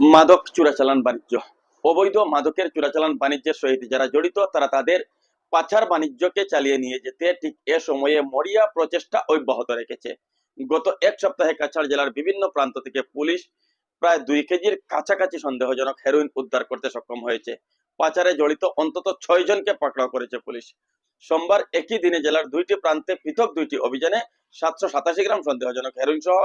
মাদক চোরাচালান বাণিজ্য। অবৈধ মাদকের চোরাচালান বাণিজ্যের সহিত যারা জড়িত, তারা তাদের পাচার বাণিজ্যকে চালিয়ে নিয়ে যেতে ঠিক এ সময়ে মরিয়া প্রচেষ্টা অব্যাহত রেখেছে। গত এক সপ্তাহে কাছাড় জেলার বিভিন্ন প্রান্ত থেকে পুলিশ প্রায় দুই কেজির কাছাকাছি সন্দেহজনক হেরোইন উদ্ধার করতে সক্ষম হয়েছে। পাচারে জড়িত অন্তত ছয় জনকে পাকড়াও করেছে পুলিশ। সোমবার একই দিনে জেলার দুইটি প্রান্তে পৃথক দুইটি অভিযানে সাতশো সাতাশি গ্রাম সন্দেহজনক হেরোইন সহ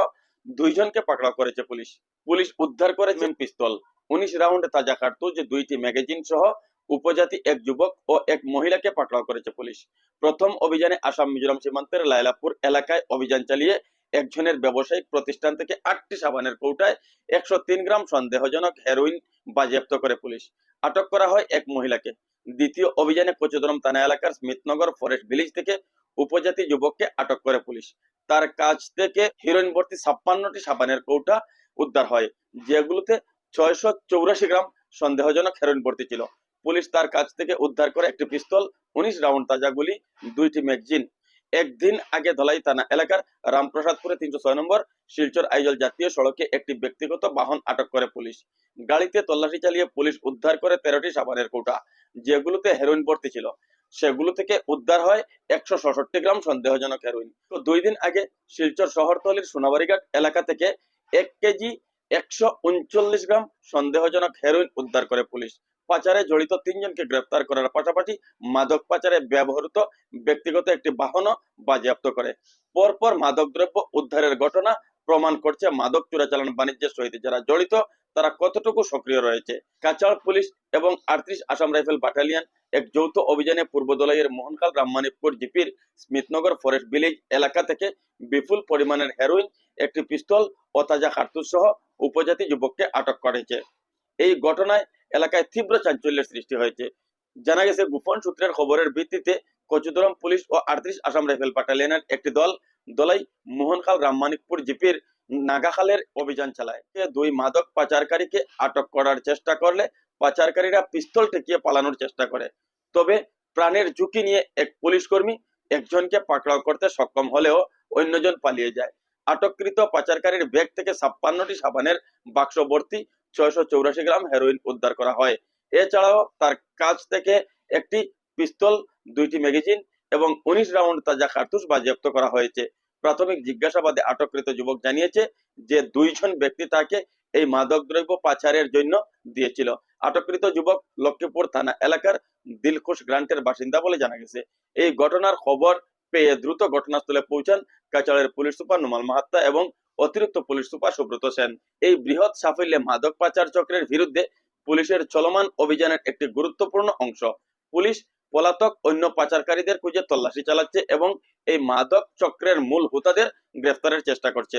দুইজনকে পাকড়াও করেছে পুলিশ। পুলিশ উদ্ধার করেছেন পিস্তল। উনিশ রাউন্ড তাজা কার্তুজ দুইটি ম্যাগাজিন সহ উপজাতি এক যুবক ও এক মহিলাকে পাকড়াও করেছে পুলিশ। প্রথম অভিযানে আসাম মিজোরাম সীমান্তের লাইলাপুর এলাকায় অভিযান চালিয়ে একজনের ব্যবসায়িক প্রতিষ্ঠান থেকে আটটি সাবানের কৌটায় একশো তিন গ্রাম সন্দেহজনক হেরোইন বাজেয়াপ্ত করে পুলিশ। আটক করা হয় এক মহিলাকে। দ্বিতীয় অভিযানে কচুদরম থানা এলাকার স্মিথনগর ফরেস্ট ভিলেজ থেকে উপজাতি যুবককে আটক করে পুলিশ। তার কাছ থেকে হিরোইন ভর্তি ছাপ্পান্নটি সাবানের কৌটা উদ্ধার হয়, যেগুলোতে ছয়শো গ্রাম সন্দেহজনক হেরোইন ভর্তি ছিল। পুলিশ তার কাছ থেকে উদ্ধার করে একটি পিস্তল, উনিশ রাউন্ড তাজা গুলি, দুইটি ম্যাগজিন। একদিন আগে ধলাই থানা এলাকার রামপ্রসাদপুরে তিনশো ছয় নম্বর শিলচর আইজল জাতীয় সড়কে একটি ব্যক্তিগত বাহন আটক করে পুলিশ। গাড়িতে তল্লাশি চালিয়ে পুলিশ উদ্ধার করে তেরোটি সাবানের কৌটা, যেগুলোতে হেরোইন ভর্তি ছিল। সেগুলো থেকে উদ্ধার হয় একশো ছষট্টি গ্রাম সন্দেহজনক হেরোইন তো দুই দিন আগে শিলচর শহরতলির সোনাবাড়িঘাট এলাকা থেকে এক কেজি একশো উনচল্লিশ গ্রাম সন্দেহজনক হেরোইন উদ্ধার করে পুলিশ। পাচারে জড়িত তিনজনকে গ্রেফতার করার পাশাপাশি মাদক পাচারে ব্যবহৃত ব্যক্তিগত একটি বাহনও বাজেয়াপ্ত করে। পরপর মাদকদ্রব্য উদ্ধারের ঘটনা প্রমাণ করছে মাদক চোরাচালান বাণিজ্যের সহিত যারা জড়িত তারা কতটুকু সক্রিয় রয়েছে? কাছাড় পুলিশ এবং আটত্রিশ আসাম রাইফেল বাটালিয়ন এক যৌথ অভিযানে পূর্ব দলাইয়ের মোহনকাল রামমানিকপুর জিপির স্মিথনগর ফরেস্ট ভিলেজ এলাকা থেকে বিপুল পরিমাণের হেরোইন একটি পিস্তল ও তাজা কার্তুজ সহ উপজাতি যুবককে আটক করেছে। এই ঘটনায় এলাকায় তীব্র চাঞ্চল্যের সৃষ্টি হয়েছে। জানা গেছে, গোপন সূত্রের খবরের ভিত্তিতে কচুদরম পুলিশ ও আটত্রিশ আসাম রাইফেল বাটালিয়নের একটি দল দলাই মোহনখাল রামমানিকপুর জিপির নাগাখালের অভিযান চালায়। দুই মাদক পাচারকারীকে আটক করার চেষ্টা করলে পাচারকারীরা পিস্তল ঠেকিয়ে পালানোর চেষ্টা করে। তবে প্রাণের ঝুঁকি নিয়ে এক পুলিশ কর্মী একজনকে পাকড়াও করতে সক্ষম হলেও অন্যজন পালিয়ে যায়। আটককৃত পাচারকারীর ব্যাগ থেকে ছাপ্পান্নটি সাবানের বাক্স ভর্তি ছয়শো গ্রাম হেরোইন উদ্ধার করা হয়। এছাড়াও তার কাছ থেকে একটি পিস্তল, দুইটি ম্যাগাজিন এবং উনিশ রাউন্ড তাজা কার্তুজ বাজেয়াপ্ত করা হয়েছে। প্রাথমিক জিজ্ঞাসাবাদে আটককৃত যুবক জানিয়েছে যে দুইজন ব্যক্তি তাকে এই মাদকদ্রব্য পাচারের জন্য দিয়েছিল। আটককৃত যুবক লক্ষ্মীপুর থানা এলাকার দিলখুশ গ্রান্টের বাসিন্দা বলে জানা গেছে। এই ঘটনার খবর পেয়ে দ্রুত ঘটনাস্থলে পৌঁছান কাছাড়ের পুলিশ সুপার নোমাল মাহাত্তা এবং অতিরিক্ত পুলিশ সুপার সুব্রত সেন। এই বৃহৎ সাফল্যে মাদক পাচার চক্রের বিরুদ্ধে পুলিশের চলমান অভিযানের একটি গুরুত্বপূর্ণ অংশ। পুলিশ পলাতক অন্য পাচারকারীদের খুঁজে তল্লাশি চালাচ্ছে এবং এই মাদক চক্রের মূল হোতাদের গ্রেফতারের চেষ্টা করছে।